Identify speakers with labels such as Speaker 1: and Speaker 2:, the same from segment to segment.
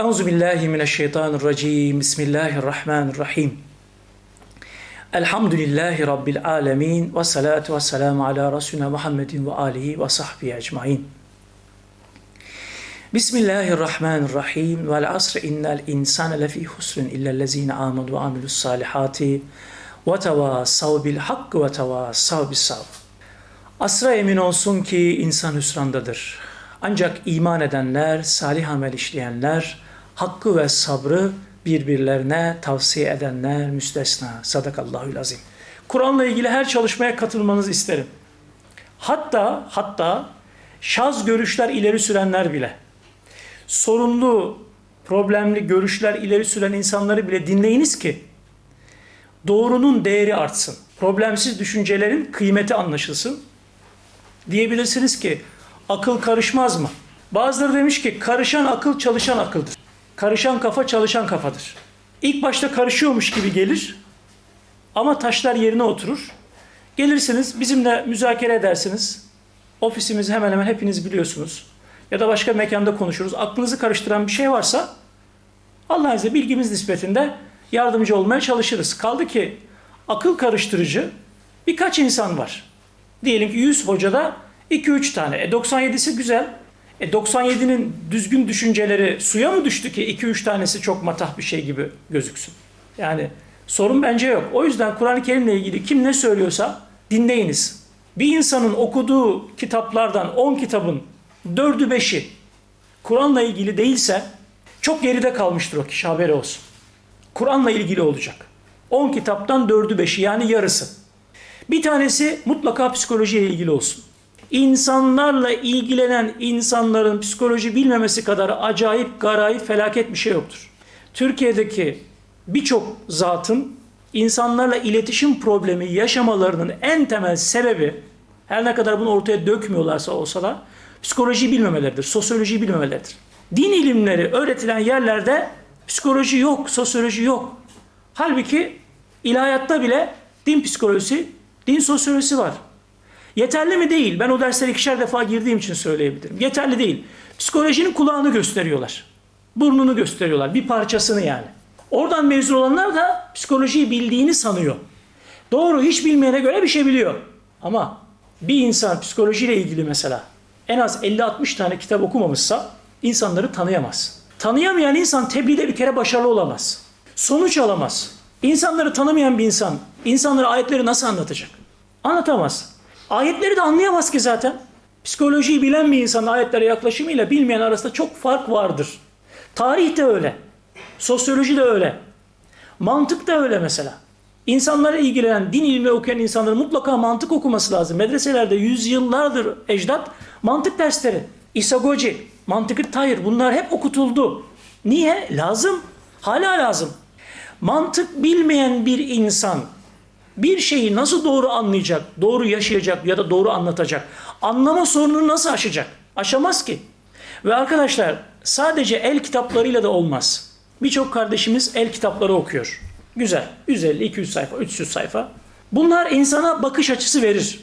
Speaker 1: Euzu billahi mineşşeytanirracim. Bismillahirrahmanirrahim. Elhamdülillahi rabbil alamin ve salatu vesselamu ala resulina Muhammedin ve alihi ve sahbihi ecmaîn. Bismillahirrahmanirrahim. Vel asr innel insane lefî husrin illellezîne âmenu ve amilus salihati ve tevâsav bil hakkı ve tevâsav bis sabr. Asra emin olsun ki insan hüsrandadır. Ancak iman edenler, salih amel işleyenler, hakkı ve sabrı birbirlerine tavsiye edenler müstesna. Sadakallahül azim. Kur'an'la ilgili her çalışmaya katılmanızı isterim. Hatta hatta şaz görüşler ileri sürenler bile, sorunlu, problemli görüşler ileri süren insanları bile dinleyiniz ki doğrunun değeri artsın. Problemsiz düşüncelerin kıymeti anlaşılsın. Diyebilirsiniz ki akıl karışmaz mı? Bazıları demiş ki karışan akıl çalışan akıldır. Karışan kafa çalışan kafadır. İlk başta karışıyormuş gibi gelir ama taşlar yerine oturur. Gelirsiniz bizimle müzakere edersiniz. Ofisimizi hemen hemen hepiniz biliyorsunuz. Ya da başka mekanda konuşuruz. Aklınızı karıştıran bir şey varsa Allah'ın izniyle bilgimiz nispetinde yardımcı olmaya çalışırız. Kaldı ki akıl karıştırıcı birkaç insan var. Diyelim ki 100 hocada 2-3 tane. E 97'si güzel. E 97'nin düzgün düşünceleri suya mı düştü ki 2-3 tanesi çok matah bir şey gibi gözüksün? Yani sorun bence yok. O yüzden Kur'an-ı Kerim'le ilgili kim ne söylüyorsa dinleyiniz. Bir insanın okuduğu kitaplardan 10 kitabın 4'ü 5'i Kur'an'la ilgili değilse çok geride kalmıştır o kişi haberi olsun. Kur'an'la ilgili olacak. 10 kitaptan 4'ü 5'i yani yarısı. Bir tanesi mutlaka psikolojiye ilgili olsun insanlarla ilgilenen insanların psikoloji bilmemesi kadar acayip, garayip, felaket bir şey yoktur. Türkiye'deki birçok zatın insanlarla iletişim problemi yaşamalarının en temel sebebi her ne kadar bunu ortaya dökmüyorlarsa olsa da psikoloji bilmemeleridir, sosyoloji bilmemeleridir. Din ilimleri öğretilen yerlerde psikoloji yok, sosyoloji yok. Halbuki ilahiyatta bile din psikolojisi, din sosyolojisi var. Yeterli mi? Değil. Ben o derslere ikişer defa girdiğim için söyleyebilirim. Yeterli değil. Psikolojinin kulağını gösteriyorlar. Burnunu gösteriyorlar. Bir parçasını yani. Oradan mezun olanlar da psikolojiyi bildiğini sanıyor. Doğru hiç bilmeyene göre bir şey biliyor. Ama bir insan psikolojiyle ilgili mesela en az 50-60 tane kitap okumamışsa insanları tanıyamaz. Tanıyamayan insan tebliğde bir kere başarılı olamaz. Sonuç alamaz. İnsanları tanımayan bir insan insanlara ayetleri nasıl anlatacak? Anlatamaz. Ayetleri de anlayamaz ki zaten. Psikolojiyi bilen bir insan ayetlere yaklaşımıyla bilmeyen arasında çok fark vardır. Tarih de öyle. Sosyoloji de öyle. Mantık da öyle mesela. İnsanlara ilgilenen, din ilmi okuyan insanların mutlaka mantık okuması lazım. Medreselerde yüzyıllardır ecdat mantık dersleri. İsagoci, mantık tayır bunlar hep okutuldu. Niye? Lazım. Hala lazım. Mantık bilmeyen bir insan bir şeyi nasıl doğru anlayacak, doğru yaşayacak ya da doğru anlatacak? Anlama sorununu nasıl aşacak? Aşamaz ki. Ve arkadaşlar sadece el kitaplarıyla da olmaz. Birçok kardeşimiz el kitapları okuyor. Güzel. 150, 200 sayfa, 300 sayfa. Bunlar insana bakış açısı verir.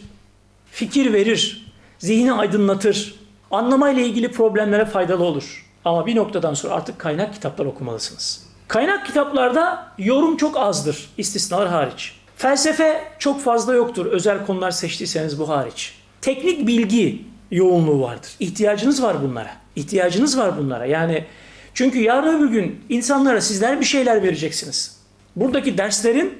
Speaker 1: Fikir verir. Zihni aydınlatır. Anlamayla ilgili problemlere faydalı olur. Ama bir noktadan sonra artık kaynak kitaplar okumalısınız. Kaynak kitaplarda yorum çok azdır. istisnalar hariç. Felsefe çok fazla yoktur özel konular seçtiyseniz bu hariç. Teknik bilgi yoğunluğu vardır. İhtiyacınız var bunlara. İhtiyacınız var bunlara. Yani çünkü yarın öbür gün insanlara sizler bir şeyler vereceksiniz. Buradaki derslerin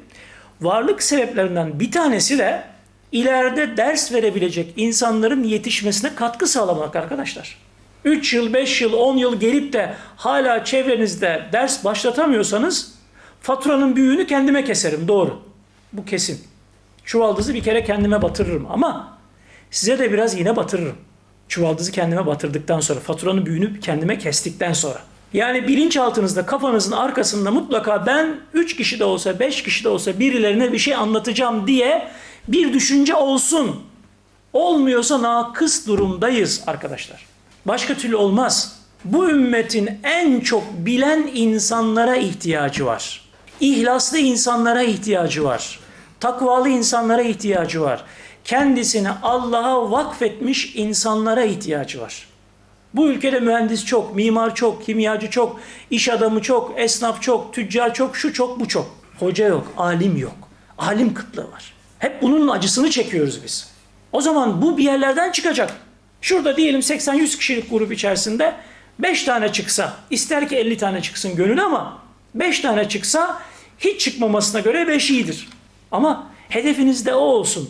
Speaker 1: varlık sebeplerinden bir tanesi de ileride ders verebilecek insanların yetişmesine katkı sağlamak arkadaşlar. 3 yıl, 5 yıl, 10 yıl gelip de hala çevrenizde ders başlatamıyorsanız faturanın büyüğünü kendime keserim doğru. Bu kesin. Çuvaldızı bir kere kendime batırırım ama size de biraz yine batırırım. Çuvaldızı kendime batırdıktan sonra, faturanın büyüğünü kendime kestikten sonra. Yani bilinçaltınızda, kafanızın arkasında mutlaka ben 3 kişi de olsa, 5 kişi de olsa birilerine bir şey anlatacağım diye bir düşünce olsun. Olmuyorsa nakıs durumdayız arkadaşlar. Başka türlü olmaz. Bu ümmetin en çok bilen insanlara ihtiyacı var. İhlaslı insanlara ihtiyacı var takvalı insanlara ihtiyacı var. Kendisini Allah'a vakfetmiş insanlara ihtiyacı var. Bu ülkede mühendis çok, mimar çok, kimyacı çok, iş adamı çok, esnaf çok, tüccar çok, şu çok, bu çok. Hoca yok, alim yok. Alim kıtlığı var. Hep bunun acısını çekiyoruz biz. O zaman bu bir yerlerden çıkacak. Şurada diyelim 80-100 kişilik grup içerisinde 5 tane çıksa, ister ki 50 tane çıksın gönül ama 5 tane çıksa hiç çıkmamasına göre 5 iyidir. Ama hedefiniz de o olsun.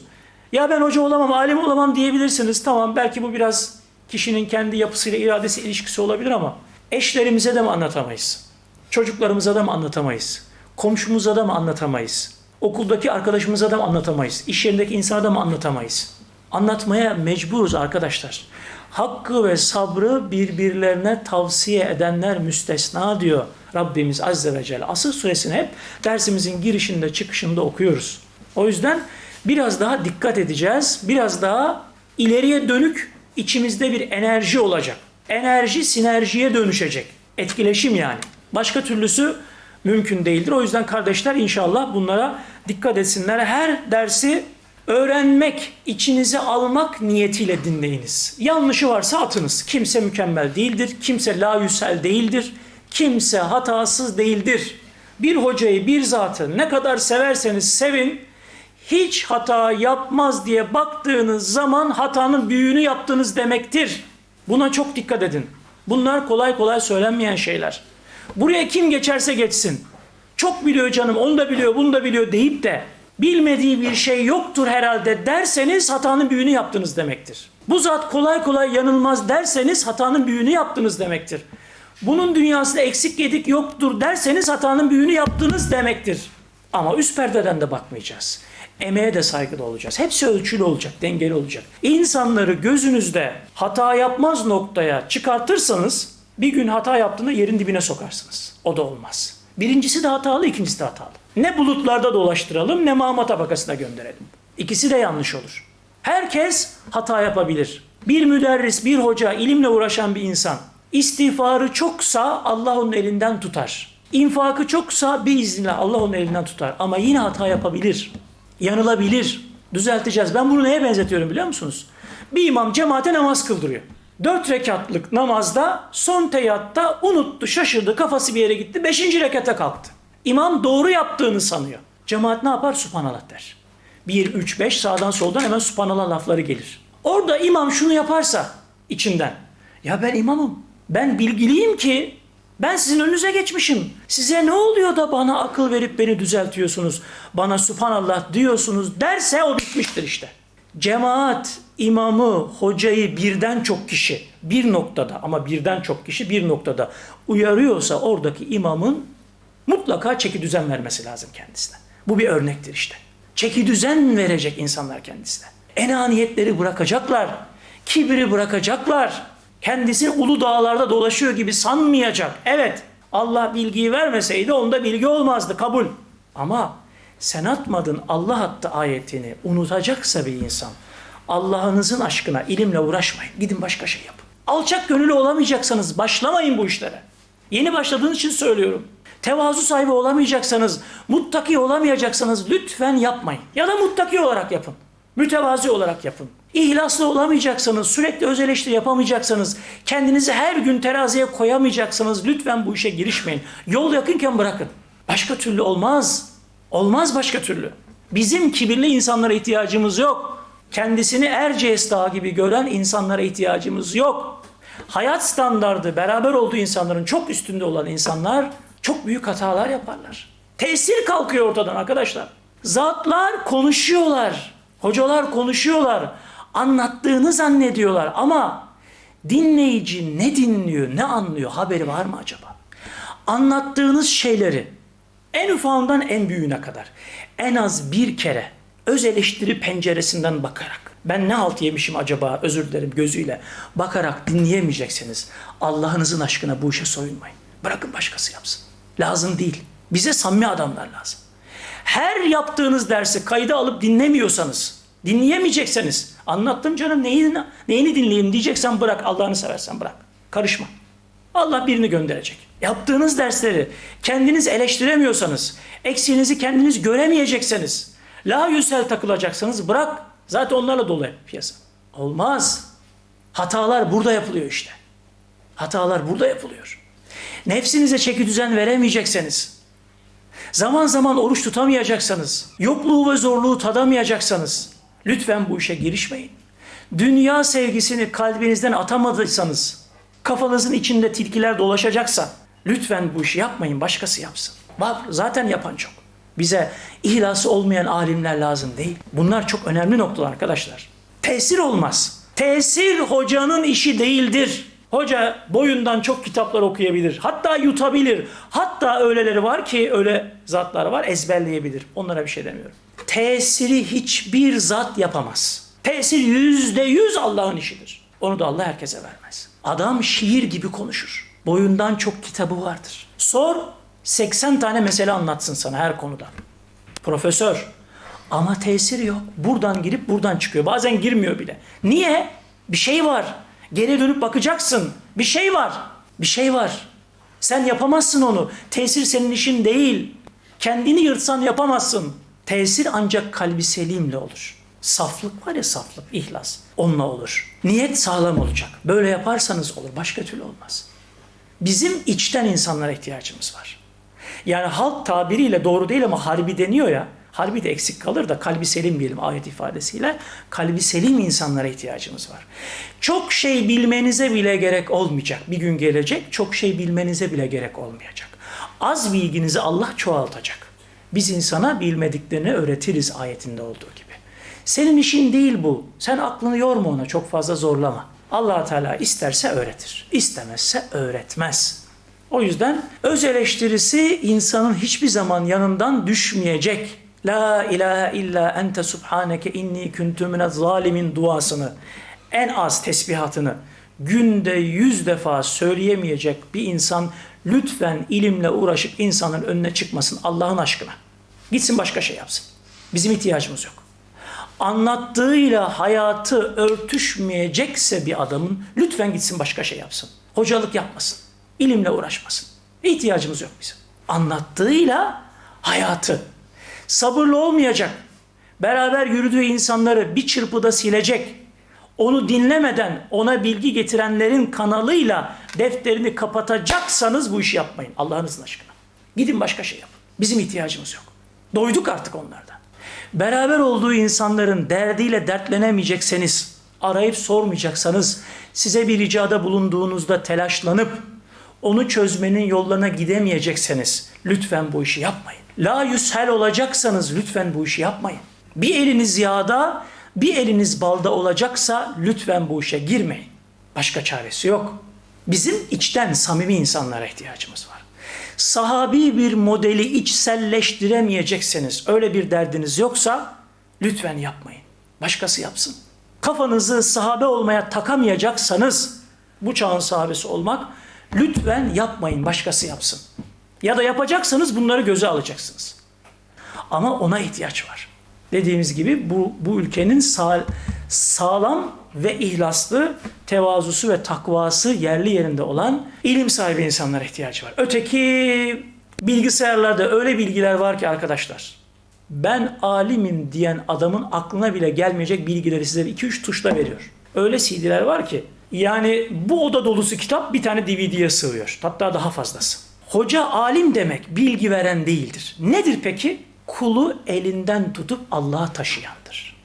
Speaker 1: Ya ben hoca olamam, alim olamam diyebilirsiniz. Tamam belki bu biraz kişinin kendi yapısıyla iradesi ilişkisi olabilir ama eşlerimize de mi anlatamayız? Çocuklarımıza da mı anlatamayız? Komşumuza da mı anlatamayız? Okuldaki arkadaşımıza da mı anlatamayız? İş yerindeki insana da mı anlatamayız? Anlatmaya mecburuz arkadaşlar. Hakkı ve sabrı birbirlerine tavsiye edenler müstesna diyor Rabbimiz Azze ve Celle. Asıl suresini hep dersimizin girişinde çıkışında okuyoruz. O yüzden biraz daha dikkat edeceğiz. Biraz daha ileriye dönük içimizde bir enerji olacak. Enerji sinerjiye dönüşecek. Etkileşim yani. Başka türlüsü mümkün değildir. O yüzden kardeşler inşallah bunlara dikkat etsinler. Her dersi öğrenmek, içinize almak niyetiyle dinleyiniz. Yanlışı varsa atınız. Kimse mükemmel değildir. Kimse la yüsel değildir. Kimse hatasız değildir. Bir hocayı, bir zatı ne kadar severseniz sevin, hiç hata yapmaz diye baktığınız zaman hatanın büyüğünü yaptınız demektir. Buna çok dikkat edin. Bunlar kolay kolay söylenmeyen şeyler. Buraya kim geçerse geçsin. Çok biliyor canım, onu da biliyor, bunu da biliyor deyip de bilmediği bir şey yoktur herhalde derseniz hatanın büyüğünü yaptınız demektir. Bu zat kolay kolay yanılmaz derseniz hatanın büyüğünü yaptınız demektir. Bunun dünyasında eksik yedik yoktur derseniz hatanın büyüğünü yaptınız demektir. Ama üst perdeden de bakmayacağız. Emeğe de saygılı olacağız. Hepsi ölçülü olacak, dengeli olacak. İnsanları gözünüzde hata yapmaz noktaya çıkartırsanız bir gün hata yaptığında yerin dibine sokarsınız. O da olmaz. Birincisi de hatalı, ikincisi de hatalı. Ne bulutlarda dolaştıralım ne mağma tabakasına gönderelim. İkisi de yanlış olur. Herkes hata yapabilir. Bir müderris, bir hoca, ilimle uğraşan bir insan istiğfarı çoksa Allah onun elinden tutar. İnfakı çoksa bir izinle Allah onun elinden tutar. Ama yine hata yapabilir. Yanılabilir. Düzelteceğiz. Ben bunu neye benzetiyorum biliyor musunuz? Bir imam cemaate namaz kıldırıyor. Dört rekatlık namazda son teyatta unuttu, şaşırdı, kafası bir yere gitti. Beşinci rekata kalktı. İmam doğru yaptığını sanıyor. Cemaat ne yapar? Subhanallah der. Bir, üç, beş sağdan soldan hemen subhanallah lafları gelir. Orada imam şunu yaparsa içinden. Ya ben imamım. Ben bilgiliyim ki ben sizin önünüze geçmişim. Size ne oluyor da bana akıl verip beni düzeltiyorsunuz? Bana subhanallah diyorsunuz derse o bitmiştir işte. Cemaat, imamı, hocayı birden çok kişi bir noktada ama birden çok kişi bir noktada uyarıyorsa oradaki imamın mutlaka çeki düzen vermesi lazım kendisine. Bu bir örnektir işte. Çeki düzen verecek insanlar kendisine. Enaniyetleri bırakacaklar. Kibri bırakacaklar. Kendisini ulu dağlarda dolaşıyor gibi sanmayacak. Evet Allah bilgiyi vermeseydi onda bilgi olmazdı kabul. Ama sen atmadın Allah attı ayetini unutacaksa bir insan Allah'ınızın aşkına ilimle uğraşmayın. Gidin başka şey yapın. Alçak gönüllü olamayacaksanız başlamayın bu işlere. Yeni başladığınız için söylüyorum. Tevazu sahibi olamayacaksanız, muttaki olamayacaksanız lütfen yapmayın. Ya da muttaki olarak yapın. Mütevazi olarak yapın. İhlaslı olamayacaksanız, sürekli öz eleştiri yapamayacaksanız, kendinizi her gün teraziye koyamayacaksanız lütfen bu işe girişmeyin. Yol yakınken bırakın. Başka türlü olmaz. Olmaz başka türlü. Bizim kibirli insanlara ihtiyacımız yok. Kendisini Erciyes Dağı gibi gören insanlara ihtiyacımız yok. Hayat standardı beraber olduğu insanların çok üstünde olan insanlar çok büyük hatalar yaparlar. Tesir kalkıyor ortadan arkadaşlar. Zatlar konuşuyorlar. Hocalar konuşuyorlar. Anlattığını zannediyorlar ama dinleyici ne dinliyor, ne anlıyor haberi var mı acaba? Anlattığınız şeyleri en ufağından en büyüğüne kadar en az bir kere öz eleştiri penceresinden bakarak ben ne halt yemişim acaba özür dilerim gözüyle bakarak dinleyemeyeceksiniz. Allah'ınızın aşkına bu işe soyunmayın. Bırakın başkası yapsın. Lazım değil. Bize samimi adamlar lazım. Her yaptığınız dersi kayda alıp dinlemiyorsanız, dinleyemeyecekseniz, anlattım canım neyini, neyini dinleyeyim diyeceksen bırak Allah'ını seversen bırak. Karışma. Allah birini gönderecek. Yaptığınız dersleri kendiniz eleştiremiyorsanız, eksiğinizi kendiniz göremeyecekseniz, la yüsel takılacaksanız bırak. Zaten onlarla dolu piyasa. Olmaz. Hatalar burada yapılıyor işte. Hatalar burada yapılıyor. Nefsinize çeki düzen veremeyecekseniz, zaman zaman oruç tutamayacaksanız, yokluğu ve zorluğu tadamayacaksanız, lütfen bu işe girişmeyin. Dünya sevgisini kalbinizden atamadıysanız, kafanızın içinde tilkiler dolaşacaksa, lütfen bu işi yapmayın, başkası yapsın. Var, zaten yapan çok. Bize ihlası olmayan alimler lazım değil. Bunlar çok önemli noktalar arkadaşlar. Tesir olmaz. Tesir hocanın işi değildir. Hoca boyundan çok kitaplar okuyabilir. Hatta yutabilir. Hatta öyleleri var ki öyle zatlar var ezberleyebilir. Onlara bir şey demiyorum. Tesiri hiçbir zat yapamaz. Tesir yüzde yüz Allah'ın işidir. Onu da Allah herkese vermez. Adam şiir gibi konuşur. Boyundan çok kitabı vardır. Sor 80 tane mesele anlatsın sana her konuda. Profesör. Ama tesir yok. Buradan girip buradan çıkıyor. Bazen girmiyor bile. Niye? Bir şey var. Geri dönüp bakacaksın. Bir şey var. Bir şey var. Sen yapamazsın onu. Tesir senin işin değil. Kendini yırtsan yapamazsın. Tesir ancak kalbi selimle olur. Saflık var ya saflık, ihlas. Onunla olur. Niyet sağlam olacak. Böyle yaparsanız olur. Başka türlü olmaz. Bizim içten insanlara ihtiyacımız var. Yani halk tabiriyle doğru değil ama harbi deniyor ya. Harbi de eksik kalır da kalbi selim diyelim ayet ifadesiyle. Kalbi selim insanlara ihtiyacımız var. Çok şey bilmenize bile gerek olmayacak. Bir gün gelecek çok şey bilmenize bile gerek olmayacak. Az bilginizi Allah çoğaltacak. Biz insana bilmediklerini öğretiriz ayetinde olduğu gibi. Senin işin değil bu. Sen aklını yorma ona çok fazla zorlama. allah Teala isterse öğretir. istemezse öğretmez. O yüzden öz eleştirisi insanın hiçbir zaman yanından düşmeyecek. La ilahe illa ente subhaneke inni kuntu zalimin duasını en az tesbihatını günde yüz defa söyleyemeyecek bir insan lütfen ilimle uğraşıp insanın önüne çıkmasın Allah'ın aşkına. Gitsin başka şey yapsın. Bizim ihtiyacımız yok. Anlattığıyla hayatı örtüşmeyecekse bir adamın lütfen gitsin başka şey yapsın. Hocalık yapmasın. İlimle uğraşmasın. İhtiyacımız yok bizim. Anlattığıyla hayatı. Sabırlı olmayacak. Beraber yürüdüğü insanları bir çırpıda silecek. Onu dinlemeden ona bilgi getirenlerin kanalıyla defterini kapatacaksanız bu işi yapmayın. Allah'ınızın aşkına. Gidin başka şey yapın. Bizim ihtiyacımız yok. Doyduk artık onlardan. Beraber olduğu insanların derdiyle dertlenemeyecekseniz, arayıp sormayacaksanız, size bir ricada bulunduğunuzda telaşlanıp onu çözmenin yollarına gidemeyecekseniz lütfen bu işi yapmayın. La yüshel olacaksanız lütfen bu işi yapmayın. Bir eliniz yağda, bir eliniz balda olacaksa lütfen bu işe girmeyin. Başka çaresi yok. Bizim içten samimi insanlara ihtiyacımız var. Sahabi bir modeli içselleştiremeyecekseniz, öyle bir derdiniz yoksa lütfen yapmayın. Başkası yapsın. Kafanızı sahabe olmaya takamayacaksanız, bu çağın sahabesi olmak, lütfen yapmayın, başkası yapsın. Ya da yapacaksanız bunları göze alacaksınız. Ama ona ihtiyaç var. Dediğimiz gibi bu, bu ülkenin sağ, sağlam ve ihlaslı tevazusu ve takvası yerli yerinde olan ilim sahibi insanlara ihtiyacı var. Öteki bilgisayarlarda öyle bilgiler var ki arkadaşlar. Ben alimim diyen adamın aklına bile gelmeyecek bilgileri size 2-3 tuşla veriyor. Öyle CD'ler var ki yani bu oda dolusu kitap bir tane DVD'ye sığıyor. Hatta daha fazlası. Hoca alim demek bilgi veren değildir. Nedir peki? Kulu elinden tutup Allah'a taşıyandır.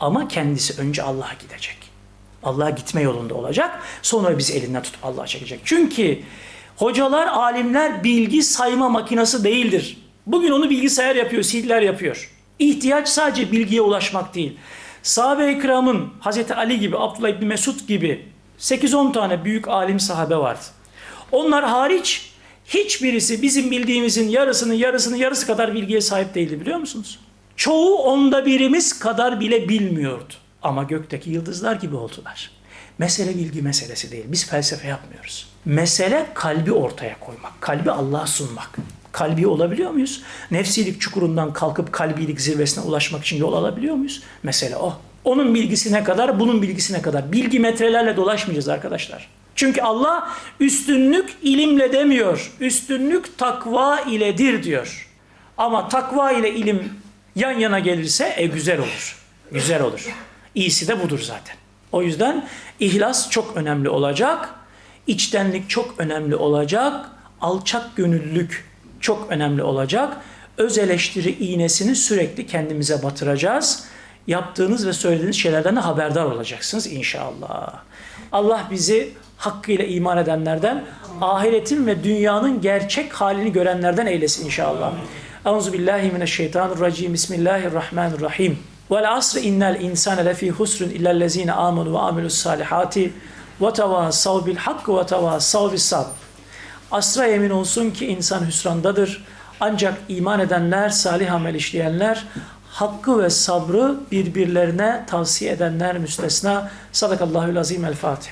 Speaker 1: Ama kendisi önce Allah'a gidecek. Allah'a gitme yolunda olacak. Sonra biz elinden tutup Allah'a çekecek. Çünkü hocalar, alimler bilgi sayma makinesi değildir. Bugün onu bilgisayar yapıyor, CD'ler yapıyor. İhtiyaç sadece bilgiye ulaşmak değil. Sahabe-i kiramın Hazreti Ali gibi, Abdullah İbni Mesud gibi 8-10 tane büyük alim sahabe vardı. Onlar hariç hiçbirisi bizim bildiğimizin yarısının yarısının yarısı kadar bilgiye sahip değildi biliyor musunuz? Çoğu onda birimiz kadar bile bilmiyordu. Ama gökteki yıldızlar gibi oldular. Mesele bilgi meselesi değil. Biz felsefe yapmıyoruz. Mesele kalbi ortaya koymak. Kalbi Allah'a sunmak. Kalbi olabiliyor muyuz? Nefsilik çukurundan kalkıp kalbilik zirvesine ulaşmak için yol alabiliyor muyuz? Mesele o. Onun bilgisine kadar, bunun bilgisine kadar. Bilgi metrelerle dolaşmayacağız arkadaşlar. Çünkü Allah üstünlük ilimle demiyor. Üstünlük takva iledir diyor. Ama takva ile ilim yan yana gelirse e güzel olur. Güzel olur. İyisi de budur zaten. O yüzden ihlas çok önemli olacak. içtenlik çok önemli olacak, alçak gönüllülük çok önemli olacak. Öz eleştiri iğnesini sürekli kendimize batıracağız. Yaptığınız ve söylediğiniz şeylerden de haberdar olacaksınız inşallah. Allah bizi hakkıyla iman edenlerden, ahiretin ve dünyanın gerçek halini görenlerden eylesin inşallah. Euzu billahi mineşşeytanirracim. Bismillahirrahmanirrahim. Vel asr innel insane lefî husrun illellezîne amenu ve amilus salihati ve tevâsav bil hakkı ve tevâsav bis sabr. Asra yemin olsun ki insan hüsrandadır. Ancak iman edenler, salih amel işleyenler, hakkı ve sabrı birbirlerine tavsiye edenler müstesna. Sadakallahül azim el Fatiha.